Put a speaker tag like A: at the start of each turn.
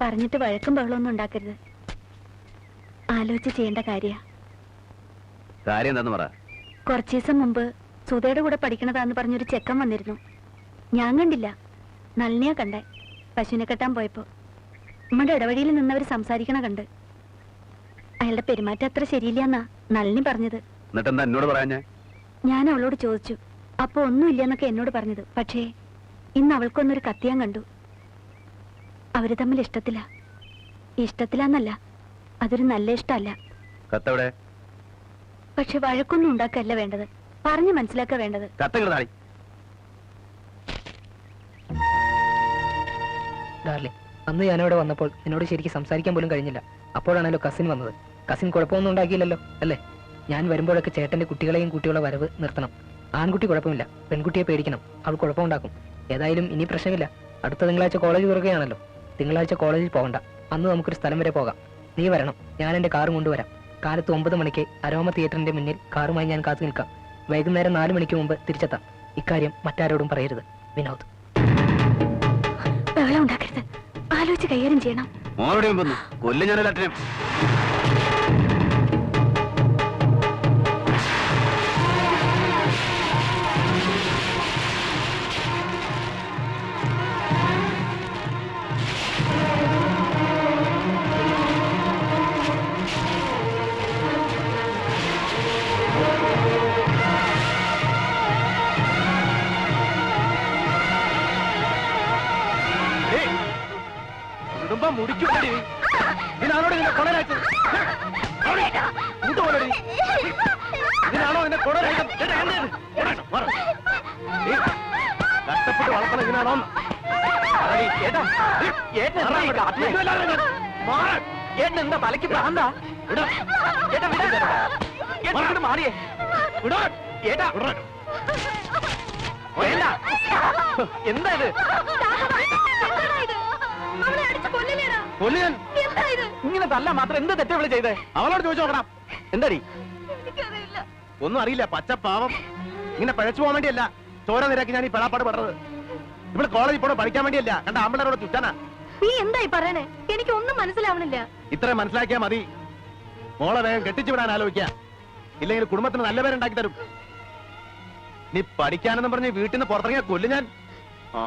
A: പറഞ്ഞിട്ട് വഴക്കും ബഹളമൊന്നും ഉണ്ടാക്കരുത്. ആലോചിച്ച് ചെയ്യേണ്ട കാര്യ.
B: കാര്യം എന്താന്ന് പറ.
A: കുറച്ചു ദിവസം മുമ്പ് സുധയുടെ കൂടെ പഠിക്കണതാന്ന് പറഞ്ഞൊരു ചെക്കൻ വന്നിരുന്നു. ഞാൻ കണ്ടില്ല. നളിനിയാ കണ്ടേ. പശുവിനെ കെട്ടാൻ പോയപ്പോ. നമ്മുടെ ഇടവഴിയിൽ നിന്നവർ സംസാരിക്കണ കണ്ട്. അയാളുടെ പെരുമാറ്റം അത്ര ശരിയില്ലാന്നാ നളിനി പറഞ്ഞത്.
B: എന്നിട്ട് എന്താ എന്നോട് പറയാഞ്ഞ?
A: ഞാൻ അവളോട് ചോദിച്ചു. അപ്പൊ ഒന്നുമില്ലെന്നൊക്കെ എന്നോട് പറഞ്ഞത്. പക്ഷേ ഇന്ന് അവൾക്കൊന്നൊരു കത്തിയാൻ കണ്ടു. അവർ തമ്മിൽ ഇഷ്ടത്തില. ഇഷ്ടത്തിലാന്നല്ല അതൊരു നല്ല ഇഷ്ടമല്ല.
B: കത്തവിടെ?
A: പക്ഷെ വഴക്കൊന്നും ഉണ്ടാക്കല്ല വേണ്ടത്. പറഞ്ഞു മനസ്സിലാക്ക വേണ്ടത്.
B: താടി?
C: ഡാർലിംഗ് അന്ന് ഞാനവിടെ വന്നപ്പോൾ നിന്നോട് ശരിക്കും സംസാരിക്കാൻ പോലും കഴിഞ്ഞില്ല. അപ്പോഴാണല്ലോ കസിൻ വന്നത്. കസിൻ കുഴപ്പമൊന്നും ഉണ്ടാക്കിയില്ലല്ലോ അല്ലേ? ഞാൻ വരുമ്പോഴൊക്കെ ചേട്ടന്റെ കുട്ടികളെയും കുട്ടികളെ വരവ് നിർത്തണം. ആൺകുട്ടി കുഴപ്പമില്ല പെൺകുട്ടിയെ പേടിക്കണം. അവൾ കുഴപ്പമുണ്ടാക്കും. ഏതായാലും ഇനി പ്രശ്നമില്ല. അടുത്ത തിങ്കളാഴ്ച കോളേജ് തുറക്കുകയാണല്ലോ. തിങ്കളാഴ്ച കോളേജിൽ പോകണ്ട. അന്ന് നമുക്കൊരു സ്ഥലം വരെ പോകാം. നീ വരണം. ഞാൻ എന്റെ കാറും കൊണ്ടുവരാം. കാലത്ത് ഒമ്പത് മണിക്ക് അരോമ തിയേറ്ററിന്റെ മുന്നിൽ കാറുമായി ഞാൻ കാത്തു നിൽക്കാം. വൈകുന്നേരം നാല് മണിക്ക് മുമ്പ് തിരിച്ചെത്താം. ഇക്കാര്യം മറ്റാരോടും പറയരുത്. വിനോദ്.
A: ബഹളം ഉണ്ടാക്കരുത്. ആലോചിച്ച് കൈകാര്യം ചെയ്യണം.
B: വന്നു. കൊല്ലം കുടുംബം മുടിക്കൂടി ഇതിനാണോ നിന്നെ കൊടലാച്ചത് കൂട്ടുപോലടി ഇതിനാണോ നിന്നെ കൊടലാച്ചത് ചേട്ടാ, എന്താ ഇത്? കൊടലാച്ചോ, മാറ്. ഏയ്, കഷ്ടപ്പെട്ട് വളർത്തണം ഇതിനാണോ
C: എന്താ തലയ്ക്ക് പ്രാന്താ മാറിയേ എന്താ ഇത്
B: കൊല്ലുകൻ.
C: ഇങ്ങനെ തല്ല മാത്രം എന്ത് തെറ്റ വിളി ചെയ്തേ?
B: അവളോട് ചോദിച്ചു നോക്കണം. എന്താടി? ഒന്നും അറിയില്ല പച്ച പാവം. ഇങ്ങനെ പഴച്ചു പോകാൻ വേണ്ടിയല്ല ചോര നിരക്കി ഞാൻ ഈ പെടാപ്പാട് പെടുന്നത്. ഇവിടെ കോളേജിൽ പോണോ പഠിക്കാൻ വേണ്ടിയല്ല കണ്ട ആമ്പിളരോട് ചുറ്റാനാ.
A: നീ എന്തായി പറയണേ? എനിക്ക് ഒന്നും മനസ്സിലാവണില്ല.
B: ഇത്രയും മനസ്സിലാക്കിയാ മതി. മോളെ വേഗം കെട്ടിച്ചു വിടാൻ ആലോചിക്ക. ഇല്ലെങ്കിൽ കുടുംബത്തിന് നല്ല പേരുണ്ടാക്കി തരും. നീ പഠിക്കാനെന്ന് പറഞ്ഞ് വീട്ടിൽ നിന്ന് പുറത്തിറങ്ങിയ കൊല്ലു ഞാൻ. ആ